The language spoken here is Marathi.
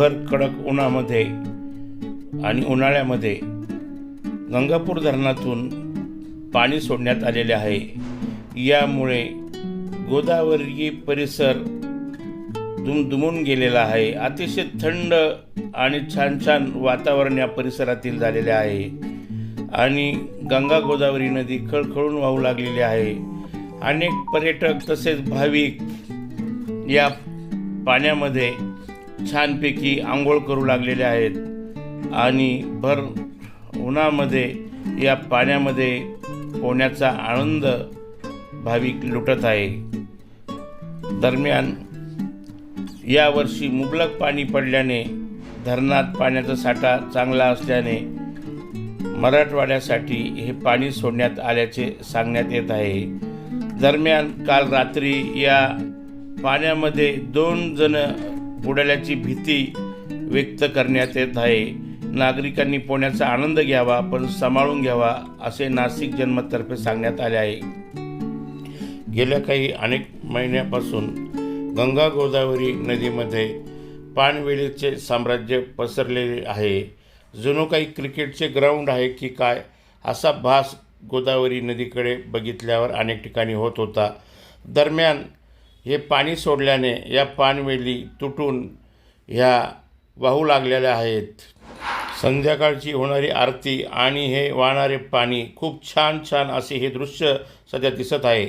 भर कडक उन्हामध्ये आणि उन्हाळ्यामध्ये गंगापूर धरणातून पाणी सोडण्यात आलेले आहे. यामुळे गोदावरी परिसर दुमदुमून गेलेला आहे. अतिशय थंड आणि छान छान वातावरण या परिसरातील झालेले आहे. आणि गंगा गोदावरी नदी खळखळून वाहू लागलेली आहे. अनेक पर्यटक तसेच भाविक या पाण्यामध्ये छानपैकी आंघोळ करू लागलेले आहेत. आणि भर उन्हामध्ये या पाण्यामध्ये पोहण्याचा आनंद भाविक लुटत आहे. दरम्यान यावर्षी मुबलक पाणी पडल्याने धरणात पाण्याचा साठा चांगला असल्याने मराठवाड्यासाठी हे पाणी सोडण्यात आल्याचे सांगण्यात येत आहे. दरम्यान काल रात्री या पाण्यामध्ये दोन जण बुडाल्याची भीती व्यक्त करण्यात येत आहे. नागरिकांनी पोहण्याचा आनंद घ्यावा पण सांभाळून घ्यावा असे नाशिक जन्मतर्फे सांगण्यात आले आहे. गेल्या काही अनेक महिन्यापासून गंगा गोदावरी नदीमध्ये पाणवेलीचे साम्राज्य पसरलेले आहे. जुनो काही क्रिकेटचे ग्राउंड आहे की काय असा भास गोदावरी नदीकडे बघितल्यावर अनेक ठिकाणी होत होता. दरम्यान हे पाणी सोडल्याने या पानवेली तुटून ह्या वाहू लागलेल्या आहेत. संध्याकाळची होणारी आरती आणि हे वाहणारे पाणी खूप छान छान असे हे दृश्य सध्या दिसत आहे.